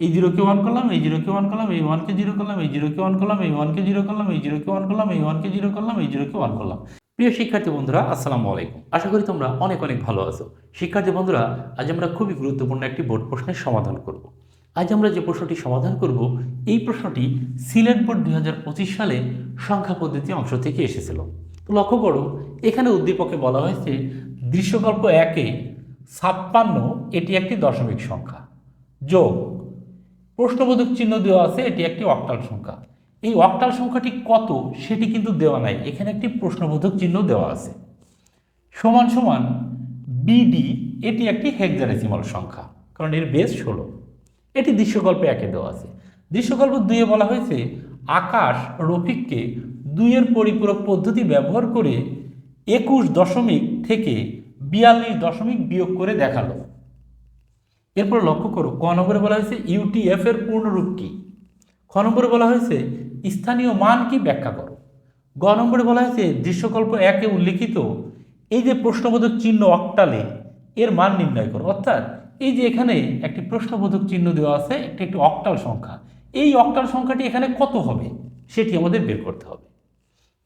এই জিরোকে ওয়ান করলাম এই জিরোকে ওয়ান করলাম এই ওয়ানকে জিরো করলাম এই জিরোকে ওয়ান করলাম এই ওয়ানকে জিরো করলাম এই জিরোকে ওয়ান করলাম এই ওয়ানকে জিরো করলাম এই জিরোকে ওয়ান করলাম প্রিয় শিক্ষার্থী বন্ধুরা, আসসালামু আলাইকুম। আশা করি তোমরা অনেক অনেক ভালো আছো। শিক্ষার্থী বন্ধুরা, আজ আমরা খুবই গুরুত্বপূর্ণ একটি বোর্ড প্রশ্নের সমাধান করব। আজ আমরা যে প্রশ্নটি সমাধান করব, এই প্রশ্নটি সিলেট বোর্ড দুই হাজার পঁচিশ সালে সংখ্যা পদ্ধতি অংশ থেকে এসেছিল। তো লক্ষ্য করো, এখানে উদ্দীপকে বলা হয়েছে, দৃশ্যকল্প একে ছাপ্পান্ন, এটি একটি দশমিক সংখ্যা। যোগ প্রশ্নবোধক চিহ্ন দেওয়া আছে, এটি একটি অক্টাল সংখ্যা। এই অক্টাল সংখ্যাটি কত সেটি কিন্তু দেওয়া নাই, এখানে একটি প্রশ্নবোধক চিহ্ন দেওয়া আছে। সমান সমান বিডি এটি একটি হেক্সাডেসিমাল সংখ্যা, কারণ এর বেস ষোলো। এটি দৃশ্যকল্পে একে দেওয়া আছে। দৃশ্যকল্প দুইয়ে বলা হয়েছে, আকাশ রফিককে দুইয়ের পরিপূরক পদ্ধতি ব্যবহার করে একুশ দশমিক থেকে বিয়াল্লিশ দশমিক বিয়োগ করে দেখাল। এরপর লক্ষ্য করো, ক নম্বরে বলা হয়েছে ইউটিএফ এর পূর্ণরূপ কি? খ নম্বরে বলা হয়েছে স্থানীয় মান কি ব্যাখ্যা করো। গ নম্বরে বলা হয়েছে দৃশ্যকল্প একে উল্লিখিত, এই যে প্রশ্নবোধক চিহ্ন অক্টালে, এর মান নির্ণয় করো। অর্থাৎ এই যে এখানে একটি প্রশ্নবোধক চিহ্ন দেওয়া আছে, একটি একটি অক্টাল সংখ্যা, এই অক্টাল সংখ্যাটি এখানে কত হবে? সেটি আমাদের বের করতে হবে।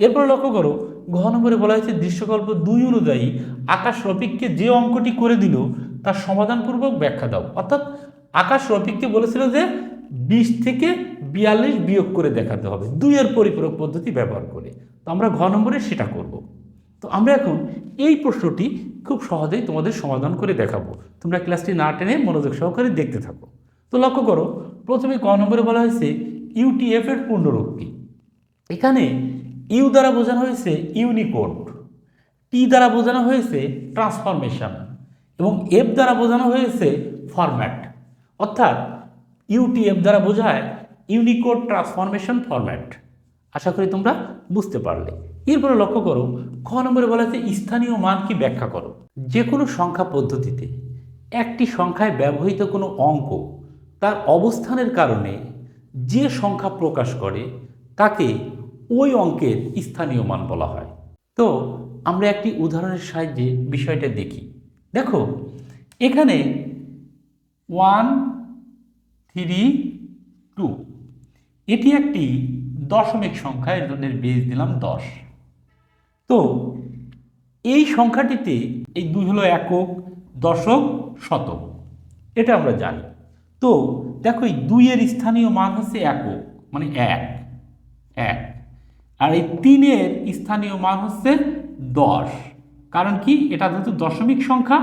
এরপর লক্ষ্য করো ঘ নম্বরে বলা হয়েছে, দৃশ্যকল্প দুই অনুযায়ী আকাশ রফিককে যে অঙ্কটি করে দিল, তার সমাধানপূর্বক ব্যাখ্যা দাও। অর্থাৎ আকাশ রফিককে বলেছিল যে, বিশ থেকে বিয়াল্লিশ বিয়োগ করে দেখাতে হবে, দুইয়ের পরিপূরক পদ্ধতি ব্যবহার করে। তো আমরা ঘ নম্বরে সেটা করব। তো আমরা এখন এই প্রশ্নটি খুব সহজেই তোমাদের সমাধান করে দেখাবো। তোমরা ক্লাসটি না টেনে মনোযোগ সহকারে দেখতে থাকো। তো লক্ষ্য করো, প্রথমে ক নম্বরে বলা হয়েছে, ইউটিএফ এর পূর্ণরূপ কি? এখানে ইউ দ্বারা বোঝানো হয়েছে ইউনিকোড, টি দ্বারা বোঝানো হয়েছে ট্রান্সফরমেশন এবং এফ দ্বারা বোঝানো হয়েছে ফরম্যাট। অর্থাৎ ইউটিএফ দ্বারা বোঝায় ইউনিকোড ট্রান্সফরমেশন ফরম্যাট। আশা করি তোমরা বুঝতে পারলে। এরপরে লক্ষ্য করো, খ নম্বরে বলা হয়েছে স্থানীয় মান কি ব্যাখ্যা করো। যে কোনো সংখ্যা পদ্ধতিতে একটি সংখ্যায় ব্যবহৃত কোনো অঙ্ক তার অবস্থানের কারণে যে সংখ্যা প্রকাশ করে তাকে ওই অঙ্কের স্থানীয় মান বলা হয়। তো আমরা একটি উদাহরণের সাহায্যে বিষয়টা দেখি। দেখো, এখানে ওয়ান, থ্রি, টু। এটি একটি দশমিক সংখ্যা, এর জন্য বেজ দিলাম দশ। তো এই সংখ্যাটিতে এই দুই হলো একক, দশক, শতক। এটা আমরা জানি। তো দেখো, এই দুইয়ের স্থানীয় মান হচ্ছে একক মানে এক এক। আর এই তিনের স্থানীয় মান হচ্ছে দশ। কারণ কি? এটা যেহেতু দশমিক সংখ্যা,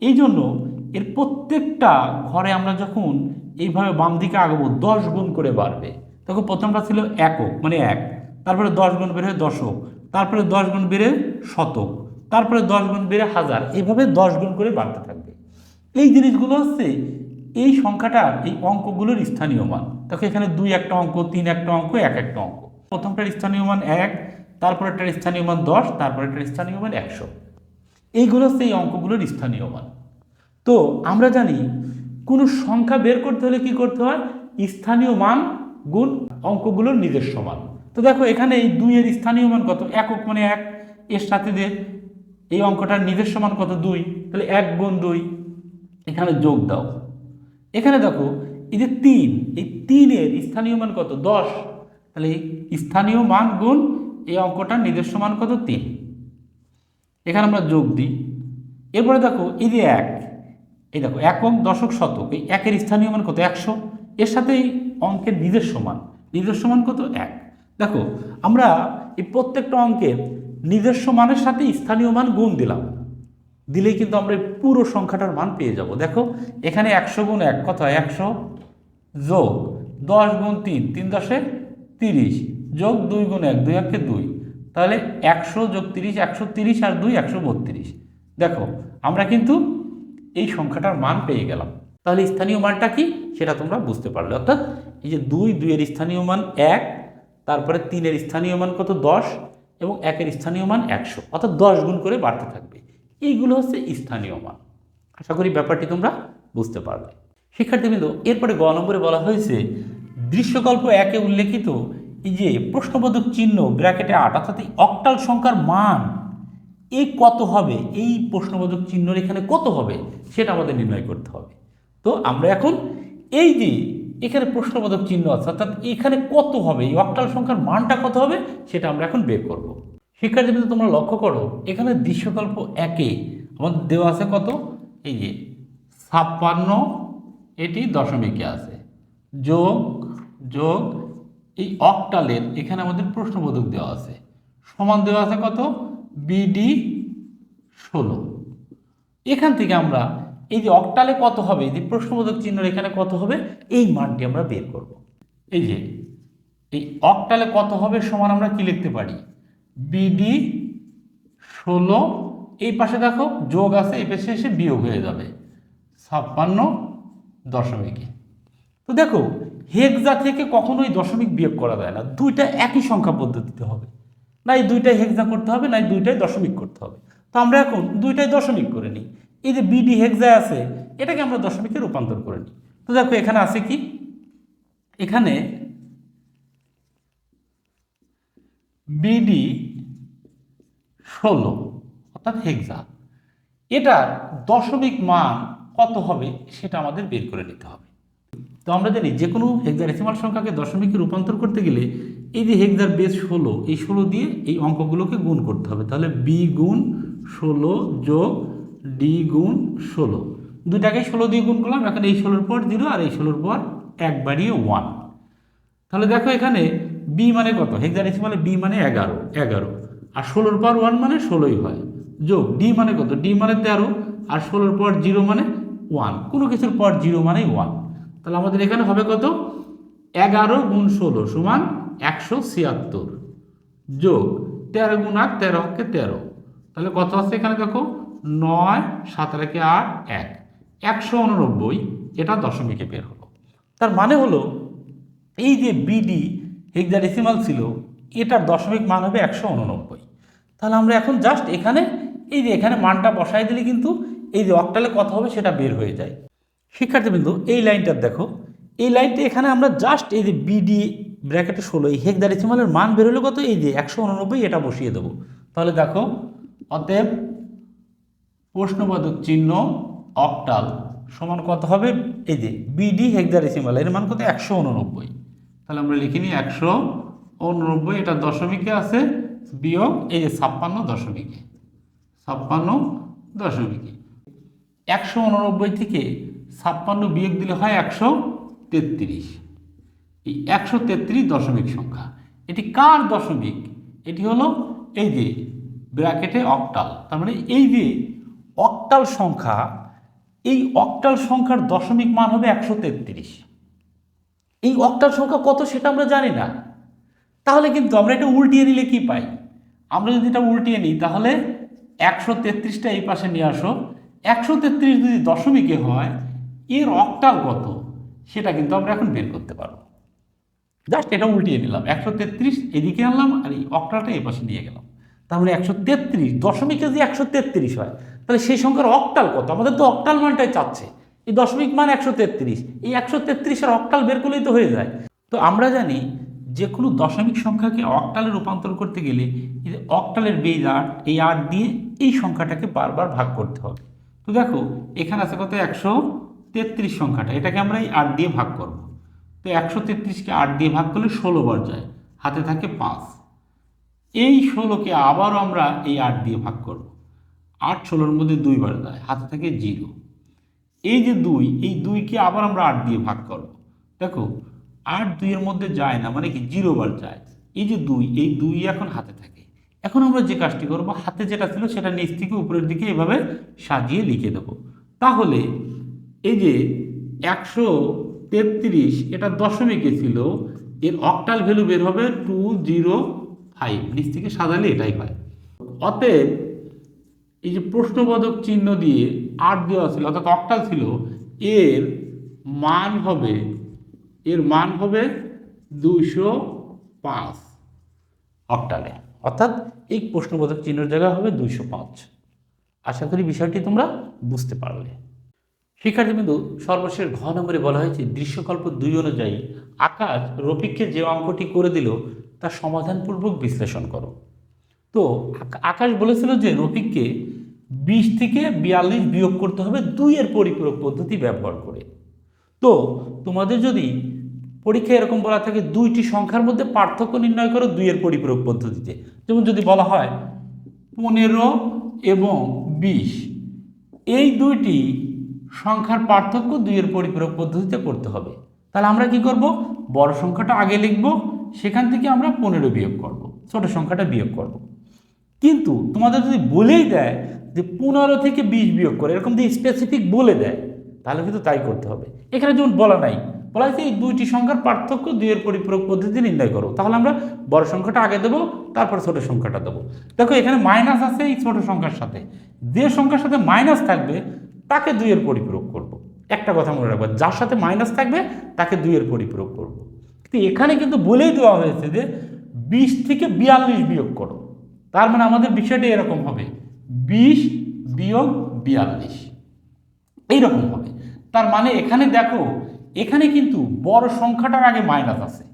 এই জন্য এর প্রত্যেকটা ঘরে আমরা যখন এইভাবে বাম দিকে আগাবো, দশ গুণ করে বাড়বে। তখন প্রথমটা ছিল একক মানে এক। তারপরে দশ গুণ বেড়ে দশক। তারপরে দশ গুণ বেড়ে শতক। তারপরে দশ গুণ বেড়ে হাজার। এইভাবে দশ গুণ করে বাড়তে থাকবে। এই জিনিসগুলো হচ্ছে এই সংখ্যাটার এই অঙ্কগুলোর স্থানীয় মান। তখন এখানে দুই একটা অঙ্ক, তিন একটা অঙ্ক, এক একটা অঙ্ক। প্রথমটার স্থানীয় মান এক, তারপরেরটার স্থানীয় মান দশ তারপরে তারপরেরটার স্থানীয় মান একশো। এইগুলো এই অঙ্কগুলোর স্থানীয় মান। তো আমরা জানি কোনো সংখ্যা বের করতে হলে কি করতে হয়? স্থানীয় মান গুণ অঙ্কগুলোর নিজস্ব মান। তো দেখো এখানে এই দুইয়ের স্থানীয় মান কত? একক মানে এক। এর সাথে যে এই অঙ্কটার নিজস্ব মান কত? দুই। তাহলে এক গুণ দুই। এখানে যোগ দাও। এখানে দেখো এই যে তিন, এই তিনের স্থানীয় মান কত? দশ। তাহলে স্থানীয় মান গুণ এই অঙ্কটার নিজস্ব মান কত? তিন। এখানে আমরা যোগ দিই। এরপরে দেখো, এই যে এক, এই দেখো একক দশক শতক, এই একের স্থানীয় মান কত? একশো। এর সাথে এই অঙ্কের নিজস্ব মান নিজস্ব মান কত? এক। দেখো, আমরা এই প্রত্যেকটা অঙ্কের নিজস্ব মানের সাথে স্থানীয় মান গুণ দিলাম। দিলেই কিন্তু আমরা এই পুরো সংখ্যাটার মান পেয়ে যাব। দেখো, এখানে একশো গুণ এক হয়? একশো যোগ দশ গুণ তিন তিন দশে তিরিশ। যোগ দুই গুণ এক, দুই একে দুই। তাহলে একশো যোগ তিরিশ, একশো তিরিশ আর দুই, একশো বত্রিশ। দেখো, আমরা কিন্তু এই সংখ্যাটার মান পেয়ে গেলাম। তাহলে স্থানীয় মানটা কি? সেটা তোমরা বুঝতে পারলে। অর্থাৎ এই যে দুই, দুইয়ের স্থানীয় মান এক, তারপরে তিনের স্থানীয় মান কত? দশ এবং একের স্থানীয় মান একশো। অর্থাৎ দশ গুণ করে বাড়তে থাকবে। এইগুলো হচ্ছে স্থানীয় মান। আশা করি ব্যাপারটি তোমরা বুঝতে পারবে শিক্ষার্থীবৃন্দ, এরপরে গ নম্বরে বলা হয়েছে, দৃশ্যকল্প একে উল্লেখিত এই যে প্রশ্নবোধক চিহ্ন ব্র্যাকেটে আট, অর্থাৎ এই অক্টাল সংখ্যার মান এই কত হবে? এই প্রশ্নবোধক চিহ্নর এখানে কত হবে? সেটা আমাদের নির্ণয় করতে হবে। তো আমরা এখন এই যে এখানে প্রশ্নবোধক চিহ্ন আছে, অর্থাৎ এখানে কত হবে? এই অক্টাল সংখ্যার মানটা কত হবে? সেটা আমরা এখন বের করব। শিক্ষার্থীবৃন্দ, তোমরা লক্ষ্য করো, এখানে দৃশ্যকল্প একে আমাদের দেওয়া আছে কত? এই যে ছাপ্পান্ন, এটি দশমিকে আছে। যোগ যোগ এই অক্টালের এখানে আমাদের প্রশ্নবোধক দেওয়া আছে। সমান দেওয়া আছে কত? বিডি ষোলো। এখান থেকে আমরা এই যে অক্টালে কত হবে, এই যে প্রশ্নবোধক চিহ্ন এখানে কত হবে, এই মানটি আমরা বের করব। এই যে, এই অক্টালে কত হবে সমান আমরা কি লিখতে পারি? বিডি ষোলো, এই পাশে দেখো যোগ আছে, এই পাশে এসে বিয়োগ হয়ে যাবে। ছাপ্পান্ন দশমিকে। তো দেখো হেক্সা থেকে কখনোই দশমিক বিয়োগ করা যায় না। দুইটা একই সংখ্যা পদ্ধতিতে হবে। না এই দুইটাই হেক্সা করতে হবে, না এই দুইটাই দশমিক করতে হবে। তো আমরা এখন দুইটাই দশমিক করে নিই। এই যে বিডি হেক্সা আছে, এটাকে আমরা দশমিকে রূপান্তর করে নিই। তো দেখো এখানে আছে কি? এখানে বিডি ষোলো, অর্থাৎ হেক্সা। এটার দশমিক মান কত হবে সেটা আমাদের বের করে নিতে হবে। তো আমরা জানি যে কোনো হেক্সাডেসিমাল সংখ্যাকে দশমিকে রূপান্তর করতে গেলে এই যে হেক্সার বেস ষোলো, এই ষোলো দিয়ে এই অঙ্কগুলোকে গুণ করতে হবে। তাহলে বি গুণ ষোলো যোগ ডি গুণ ষোলো। দুটাকে ষোলো দিয়ে গুণ করলাম, এখন এই ষোলোর পর জিরো আর এই ষোলোর পর এক বাড়িয়ে ওয়ান তাহলে দেখো এখানে বি মানে কত? হেক্সাডেসিমালে বি মানে এগারো এগারো। আর ষোলোর পর ওয়ান মানে ষোলোই হয়। যোগ ডি মানে কত? ডি মানে তেরো, আর ষোলোর পর জিরো মানে ওয়ান কোনো কিছুর পর জিরো মানেই ওয়ান তাহলে আমাদের এখানে হবে কত? এগারো গুণ ষোলো সমান একশো ছিয়াত্তর যোগ তেরো গুণ আট, তেরো হকে তেরো। তাহলে কত আছে এখানে দেখো? নয়, সাত রেখে আট, এক। একশো উননব্বই, এটা দশমিকে বের হলো। তার মানে হলো, এই যে বিডি হেক্সাডেসিমাল ছিল, এটার দশমিক মান হবে একশো উননব্বই। তাহলে আমরা এখন জাস্ট এখানে, এই যে এখানে মানটা বসাই দিলে কিন্তু এই যে অক্টালে কত হবে সেটা বের হয়ে যায়। শিক্ষার্থীবৃন্দু, এই লাইনটা দেখো। এই লাইনটা এখানে আমরা জাস্ট এই যে বিডি ব্র্যাকেটে ষোলো, এই হেক হেক্সাডেসিমালের মান বের হলো কত? এই যে একশো উননব্বই, এটা বসিয়ে দেবো। তাহলে দেখো, অতএব প্রশ্নবাদক চিহ্ন অক্টাল সমান কত হবে? এই যে বিডি হেক্সাডেসিমাল এর মান কত? একশো উননব্বই। তাহলে আমরা লিখে নিই একশো উননব্বই, এটা দশমিকে আছে, বিয়োগ এই যে ছাপ্পান্ন দশমিকে। ছাপ্পান্ন দশমিকে। একশো উননব্বই থেকে ছাপ্পান্ন বিয়োগ দিলে হয় একশো তেত্রিশ। এই একশো তেত্রিশ দশমিক সংখ্যা। এটি কার দশমিক? এটি হলো এই যে ব্র্যাকেটে অক্টাল। তার মানে এই যে অক্টাল সংখ্যা, এই অক্টাল সংখ্যার দশমিক মান হবে একশো তেত্রিশ। এই অক্টাল সংখ্যা কত সেটা আমরা জানি না। তাহলে কিন্তু আমরা এটা উল্টিয়ে নিলে কি পাই? আমরা যদি এটা উল্টিয়ে নিই, তাহলে একশো তেত্রিশটা এই পাশে নিয়ে আসো। একশো তেত্রিশ যদি দশমিকে হয় এর অক্টাল কত? সেটা কিন্তু আমরা এখন বের করতে পারব। জাস্ট এটা উল্টিয়ে নিলাম। একশো তেত্রিশ এদিকে আনলাম আর এই অক্টালটা এই পাশে নিয়ে গেলাম। তার মানে একশো তেত্রিশ, দশমিক যদি একশো তেত্রিশ হয়। তাহলে সেই সংখ্যার অক্টাল কত? আমাদের তো অক্টাল মানটাই চাচ্ছে। এই দশমিক মান একশো তেত্রিশ। এই একশো তেত্রিশের অক্টাল বের করলেই তো হয়ে যায়। তো আমরা জানি যে কোনো দশমিক সংখ্যাকে অক্টালে রূপান্তর করতে গেলে অক্টালের বেজ আট, এই আট দিয়ে এই সংখ্যাটাকে বারবার ভাগ করতে হবে। তো দেখো, এখানে আছে কত? একশো তেত্রিশ সংখ্যাটা, এটাকে আমরা এই আট দিয়ে ভাগ করব। তো একশো তেত্রিশকে আট দিয়ে ভাগ করলে ষোলো বার যায়, হাতে থাকে পাঁচ। এই ষোলোকে আবারও আমরা এই আট দিয়ে ভাগ করব। আট ষোলোর মধ্যে দুইবার যায়, হাতে থাকে জিরো। এই যে দুই, এই দুইকে আবার আমরা আট দিয়ে ভাগ করব। দেখো, আট দুইয়ের মধ্যে যায় না মানে কি, জিরো বার যায়। এই যে দুই, এই দুই এখন হাতে থাকে। এখন আমরা যে কাজটি করব, হাতে যেটা ছিল সেটা নিচ থেকে উপরের দিকে এভাবে সাজিয়ে লিখে দেব। তাহলে এই যে একশো তেত্রিশ, এটা দশমিকে ছিল, এর অক্টাল ভ্যালু বের হবে টু জিরো ফাইভ নিচ থেকে সাজালে এটাই হয়। অতএব এই যে প্রশ্নবোধক চিহ্ন দিয়ে আট দেওয়া ছিল, অর্থাৎ অক্টাল ছিল, এর মান হবে, এর মান হবে দুইশো পাঁচ অক্টালে অর্থাৎ এই প্রশ্নবোধক চিহ্নের জায়গায় হবে দুইশো পাঁচ। আশা করি বিষয়টি তোমরা বুঝতে পারলে। শিক্ষার্থীবৃন্দু সর্বশেষ ঘ নম্বরে বলা হয়েছে, দৃশ্যকল্প দুই অনুযায়ী আকাশ রফিককে যে অঙ্কটি করে দিল তার সমাধানপূর্বক বিশ্লেষণ করো। তো আকাশ বলেছিল যে রফিককে বিশ থেকে বিয়াল্লিশ বিয়োগ করতে হবে দুইয়ের পরিপূরক পদ্ধতি ব্যবহার করে। তো, তোমাদের যদি পরীক্ষায় এরকম বলা থাকে, দুইটি সংখ্যার মধ্যে পার্থক্য নির্ণয় করো দুইয়ের পরিপূরক পদ্ধতিতে। যেমন যদি বলা হয় পনেরো এবং বিশ, এই দুইটি সংখ্যার পার্থক্য দুইয়ের পরিপূরক পদ্ধতিতে করতে হবে। তাহলে আমরা কি করব? বড় সংখ্যাটা আগে লিখব, সেখান থেকে আমরা পনেরো বিয়োগ করব, ছোট সংখ্যাটা বিয়োগ করব। কিন্তু তোমাদের যদি বলেই দেয় যে পনেরো থেকে বিশ বিয়োগ করে, এরকম যদি স্পেসিফিক বলে দেয়, তাহলে কিন্তু তাই করতে হবে। এখানে যেমন বলা নাই, বলা হয়েছে এই দুইটি সংখ্যার পার্থক্য দুইয়ের পরিপূরক পদ্ধতি নির্ণয় করো। তাহলে আমরা বড় সংখ্যাটা আগে দেবো, তারপর ছোট সংখ্যাটা দেবো। দেখো এখানে মাইনাস আছে এই ছোট সংখ্যার সাথে। যে সংখ্যার সাথে মাইনাস থাকবে তাকে দুইয়ের পরিপূরক করব। একটা কথা মনে রাখব, যার সাথে মাইনাস থাকবে, তাকে দুইয়ের পরিপূরক করব। কিন্তু এখানে কিন্তু বলেই দেওয়া হয়েছে যে বিশ থেকে বিয়াল্লিশ বিয়োগ করো। তার মানে আমাদের বিষয়টা এরকম হবে, বিশ বিয়োগ বিয়াল্লিশ। এইরকম হবে। তার মানে এখানে দেখো, এখানে কিন্তু বড় সংখ্যাটার আগে মাইনাস আছে।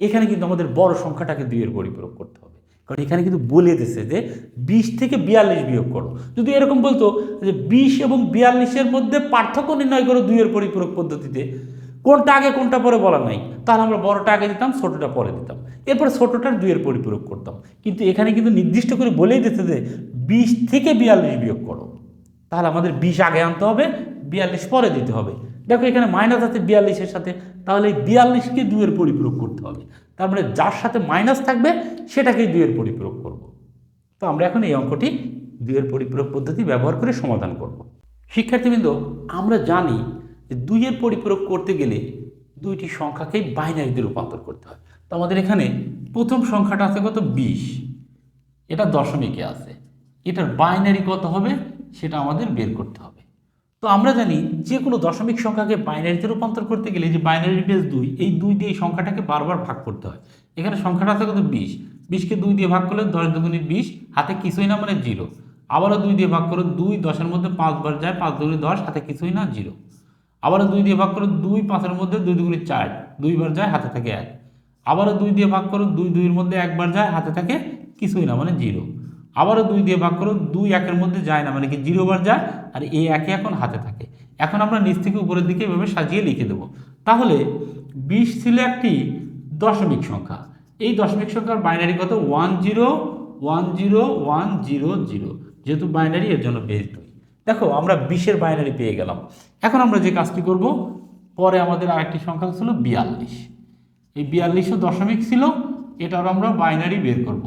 এখানে কিন্তু আমাদের বড় সংখ্যাটাকে দুইয়ের পরিপূরক করতে হবে। কারণ এখানে কিন্তু বলে দিচ্ছে যে বিশ থেকে বিয়াল্লিশ বিয়োগ করো। যদি এরকম বলতো যে বিশ এবং বিয়াল্লিশের মধ্যে পার্থক্য নির্ণয় করো দুইয়ের পরিপূরক পদ্ধতিতে, কোনটা আগে কোনটা পরে বলা নাই? তাহলে আমরা বড়টা আগে দিতাম, ছোটোটা পরে দিতাম। এরপরে ছোটোটার দুইয়ের পরিপূরক করতাম। কিন্তু এখানে কিন্তু নির্দিষ্ট করে বলেই দিচ্ছে যে বিশ থেকে বিয়াল্লিশ বিয়োগ করো। তাহলে আমাদের বিশ আগে আনতে হবে, বিয়াল্লিশ পরে দিতে হবে। দেখো এখানে মাইনাস আছে বিয়াল্লিশের সাথে, তাহলে এই বিয়াল্লিশকে দুয়ের পরিপূরক করতে হবে। তার মানে যার সাথে মাইনাস থাকবে, সেটাকেই দুইয়ের পরিপূরক করব। তো আমরা এখন এই অঙ্কটি দুইয়ের পরিপূরক পদ্ধতি ব্যবহার করে সমাধান করব। শিক্ষার্থীবৃন্দ, আমরা জানি যে দুইয়ের পরিপূরক করতে গেলে দুইটি সংখ্যাকেই বাইনারিতে রূপান্তর করতে হয়। তো আমাদের এখানে প্রথম সংখ্যাটা আছে কত? বিশ। এটা দশমিকে আছে। এটার বাইনারি কত হবে? সেটা আমাদের বের করতে হবে। তো আমরা জানি যে কোনো দশমিক সংখ্যাকে বাইনারিতে রূপান্তর করতে গেলে যে বাইনারি বেস দুই, এই দুই দিয়ে এই সংখ্যাটাকে বারবার ভাগ করতে হয়। এখানে সংখ্যাটা আছে কত বিশ। বিশকে দুই দিয়ে ভাগ করলে দশ দুগুণি বিশ, হাতে কিছুই না মানে জিরো। আবারও দুই দিয়ে ভাগ করো দুই, দশের মধ্যে পাঁচবার যায়, পাঁচ দুগুণি দশ, হাতে কিছুই না, জিরো। আবারও দুই দিয়ে ভাগ করো দুই, পাঁচের মধ্যে দুই দুগুণি চার, দুইবার যায়, হাতে থাকে এক। আবারও দুই দিয়ে ভাগ করো দুই, দুইয়ের মধ্যে একবার যায়, হাতে থাকে কিছুই না মানে জিরো। আবারও দুই দিয়ে ভাগ করো দুই একের মধ্যে যায় না মানে কি জিরো বার যায়, আর এই একে এখন হাতে থাকে। এখন আমরা নিচ থেকে উপরের দিকে এভাবে সাজিয়ে লিখে দেবো। তাহলে বিশ ছিল একটি দশমিক সংখ্যা। এই দশমিক সংখ্যার বাইনারি কত? One zero one zero one zero zero. যেহেতু বাইনারি এর জন্য বেস দুই। দেখো, আমরা বিশের বাইনারি পেয়ে গেলাম। এখন আমরা যে কাজটি করব, পরে আমাদের আরেকটি সংখ্যা ছিল বিয়াল্লিশ। এই বিয়াল্লিশও দশমিক ছিল এটার আমরা বাইনারি বের করব।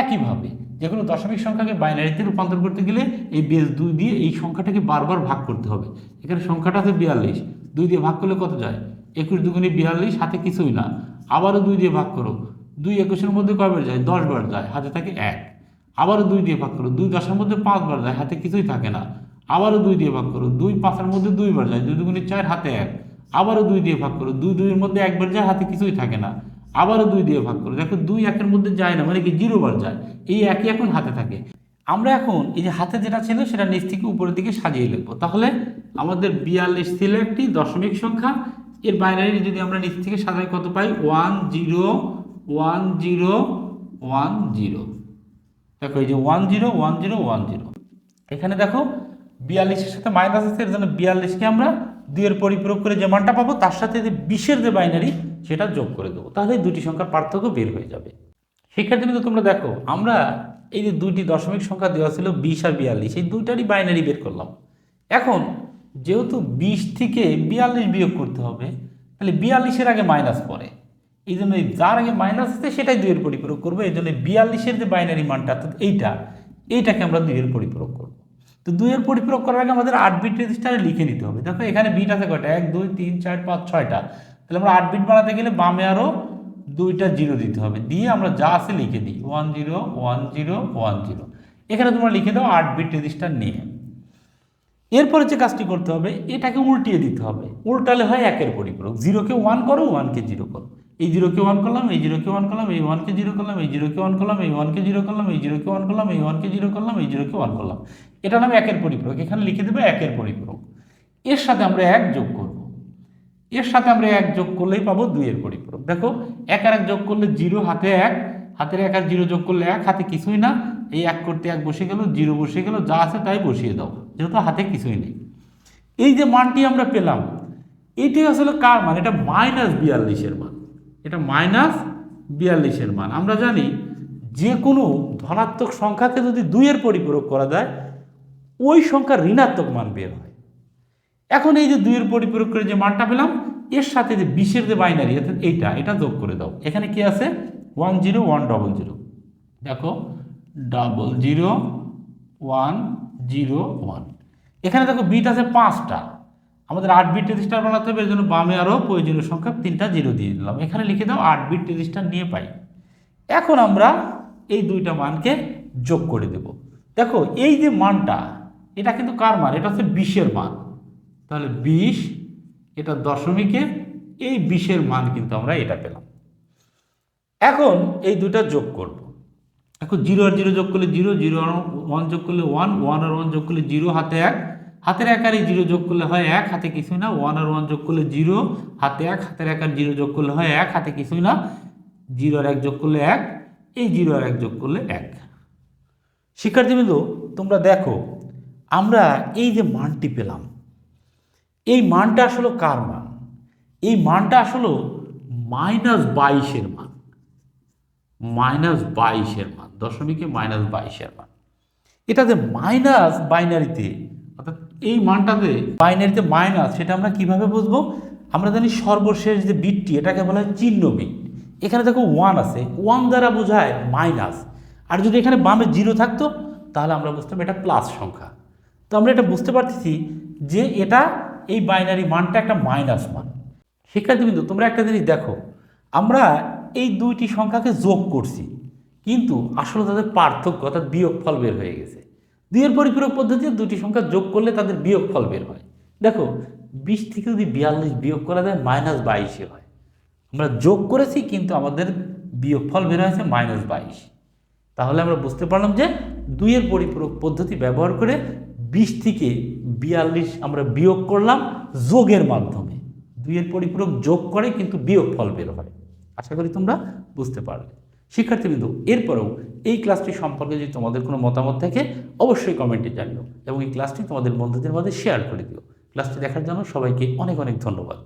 একইভাবে যে কোনো দশমিক সংখ্যাকে বাইনারিতে রূপান্তর করতে গেলে এই বেস দুই দিয়ে এই সংখ্যাটাকে বারবার ভাগ করতে হবে। এখানে সংখ্যাটা আছে বিয়াল্লিশ। দুই দিয়ে ভাগ করলে কত যায়? একুশ দুগুণে বিয়াল্লিশ হাতে কিছুই না। আবারও দুই দিয়ে ভাগ করো। দুই একুশের মধ্যে কয়বার যায়? দশ বার যায়। হাতে থাকে এক। আবারও দুই দিয়ে ভাগ করো। দুই দশের মধ্যে পাঁচবার যায়। হাতে কিছুই থাকে না। আবারও দুই দিয়ে ভাগ করো। দুই পাঁচের মধ্যে দুইবার যায়। দুই দুগুণে চার, হাতে এক। আবারও দুই দিয়ে ভাগ করো। দুই দুইয়ের মধ্যে একবার যায়। হাতে কিছুই থাকে না। আবারও দুই দিয়ে ভাগ করো। দেখো দুই একের মধ্যে যায় না মানে কি জিরো বার যায়। এই একই এখন হাতে থাকে। আমরা এখন এই যে হাতে যেটা ছিল, সেটা নিচ থেকে উপরের দিকে সাজিয়ে লিখব। তাহলে আমাদের বিয়াল্লিশ ছিল একটি দশমিক সংখ্যা। এর বাইনারি যদি আমরা নিচ থেকে সাজাই, কত পাই? One zero one zero one zero. দেখো এই যে one zero one zero one zero. এখানে দেখো বিয়াল্লিশের সাথে মাইনাস আছে, এর জন্য বিয়াল্লিশকে আমরা দুইয়ের পরিপূরক করে যে মানটা পাবো, তার সাথে যে বিশের যে বাইনারি সেটা যোগ করে দেবো। তাহলে দুটি সংখ্যার পার্থক্য বের হয়ে যাবে। শিক্ষার্থীবৃন্দ তোমরা দেখো, আমরা এই যে দুইটি দশমিক সংখ্যা দেওয়া ছিল বিশ আর বিয়াল্লিশ, এই দুইটারই বাইনারি বের করলাম। এখন যেহেতু বিশ থেকে বিয়াল্লিশ বিয়োগ করতে হবে, তাহলে বিয়াল্লিশের আগে মাইনাস পড়ে। এই জন্য যার আগে মাইনাস আছে, সেটাই দুইয়ের পরিপূরক করব। এই জন্য বিয়াল্লিশের যে বাইনারি মানটা, অর্থাৎ এইটা, এইটাকে আমরা দুইয়ের পরিপূরক করব। তো দুইয়ের পরিপূরক করার আগে আমাদের আট বিট রেজিস্টারে লিখে নিতে হবে। দেখো এখানে বিট আছে কয়টা? এক, দুই, তিন, চার, পাঁচ, ছয়টা। তাহলে আমরা আট বিট বানাতে গেলে বামে আরও দুইটা জিরো দিতে হবে। দিয়ে আমরা যা আছে লিখে দিই। One zero one zero one zero. এখানে তোমরা লিখে দাও আট বিট রেজিস্টার নিয়ে এরপরে যে কাজটি করতে হবে, এটাকে উল্টিয়ে দিতে হবে। উল্টালে হয় একের পরিপূরক। জিরোকে ওয়ান করো ওয়ানকে জিরো করো। এই জিরোকে ওয়ান করলাম, এই জিরোকে ওয়ান করলাম, এই ওয়ানকে জিরো করলাম, এই জিরোকে ওয়ান করলাম, এই ওয়ানকে জিরো করলাম, এই জিরোকে ওয়ান করলাম, এই ওয়ানকে জিরো করলাম, এই জিরোকে ওয়ান করলাম। এটা নামে একের পরিপূরক। এখানে লিখে দেবে একের পরিপূরক। এর সাথে আমরা এক যোগ করব। এর সাথে আমরা এক যোগ করলেই পাবো দুইয়ের পরিপূরক। দেখো, এক আর এক যোগ করলে জিরো, হাতে এক। হাতের এক আর জিরো যোগ করলে এক, হাতে কিছুই না। এই এক করতে এক বসে গেল, জিরো বসে গেল, যা আছে তাই বসিয়ে দাও। যেহেতু হাতে কিছুই নেই। এই যে মানটি আমরা পেলাম, এটি আসলে কার মান? এটা মাইনাস বিয়াল্লিশের মান। এটা মাইনাস বিয়াল্লিশের মান। আমরা জানি যে কোনো ধনাত্মক সংখ্যাকে যদি দুইয়ের পরিপূরক করা যায়, ওই সংখ্যার ঋণাত্মক মান বের হয়। এখন এই যে দুইয়ের পরিপূরক করে যে মানটা পেলাম, এর সাথে যে বিশের যে বাইনারি অর্থাৎ এইটা, এটা যোগ করে দাও। এখানে কি আছে? One zero one double zero দেখো double zero one zero one এখানে দেখো বিট আছে পাঁচটা। আমাদের আট বিট রেজিস্টার বানাতে হবে এর জন্য বামে আরও প্রয়োজনীয় সংখ্যা তিনটা জিরো দিয়ে দিলাম। এখানে লিখে দাও, আট বিট রেজিস্টার নিয়ে পাই। এখন আমরা এই দুইটা মানকে যোগ করে দেব। দেখো, এই যে মানটা, এটা কিন্তু কার মান? এটা হচ্ছে বিশের মান। তাহলে বিশ, এটা দশমিকে, এই বিশের মান কিন্তু আমরা এটা পেলাম। এখন এই দুটা যোগ করব। এখন জিরো আর জিরো যোগ করলে জিরো জিরো আর ওয়ান যোগ করলে ওয়ান ওয়ান আর ওয়ান যোগ করলে জিরো, হাতে এক। হাতের এক আর জিরো যোগ করলে হয় এক, হাতে কিছুই না। ওয়ান আর ওয়ান যোগ করলে জিরো, হাতে এক, হাতের এক আর জিরো যোগ করলে হয় এক, হাতে কিছুই না। জিরো আর এক যোগ করলে এক, এই জিরো আর এক যোগ করলে এক। শিক্ষার্থীবৃন্দ, তোমরা দেখো, আমরা এই যে মানটি পেলাম এই মানটা আসলে কার মান? এই মানটা আসলে মাইনাস বাইশের মান। মাইনাস বাইশের মান, দশমিকে মাইনাস বাইশের মান। এটা যে মাইনাস বাইনারিতে, অর্থাৎ এই মানটাতে বাইনারিতে মাইনাস, সেটা আমরা কীভাবে বুঝব? আমরা জানি সর্বশেষ যে বিটটি, এটাকে বলা হয় চিহ্ন বিট। এখানে দেখো ওয়ান আছে ওয়ান দ্বারা বোঝায় মাইনাস। আর যদি এখানে বামে জিরো থাকতো, তাহলে আমরা বুঝতাম এটা প্লাস সংখ্যা। তো আমরা এটা বুঝতে পারতেছি যে এটা এই বাইনারি মানটা একটা মাইনাস মান। শিক্ষার্থীবৃন্দ তোমরা একটা জিনিস দেখো, আমরা এই দুইটি সংখ্যাকে যোগ করছি, কিন্তু আসলে তাদের পার্থক্য অর্থাৎ বিয়োগফল বের হয়ে গেছে। দুইয়ের পরিপূরক পদ্ধতিতে দুটি সংখ্যা যোগ করলে তাদের বিয়োগফল বের হয়। দেখো, বিশ থেকে যদি বিয়াল্লিশ বিয়োগ করা যায় মাইনাস বাইশে হয়। আমরা যোগ করেছি, কিন্তু আমাদের বিয়োগফল বের হয়েছে মাইনাস বাইশ। তাহলে আমরা বুঝতে পারলাম যে দুইয়ের পরিপূরক পদ্ধতি ব্যবহার করে বিশ থেকে বিয়াল্লিশ আমরা বিয়োগ করলাম যোগের মাধ্যমে। দুইয়ের পরিপূরক যোগ করে কিন্তু বিয়োগ ফল বের হয়। আশা করি তোমরা বুঝতে পারবে শিক্ষার্থীবৃন্দ, এরপরেও এই ক্লাসটি সম্পর্কে যদি তোমাদের কোনো মতামত থাকে, অবশ্যই কমেন্টে জানিও এবং এই ক্লাসটি তোমাদের বন্ধুদের মধ্যে শেয়ার করে দিও। ক্লাসটি দেখার জন্য সবাইকে অনেক অনেক ধন্যবাদ।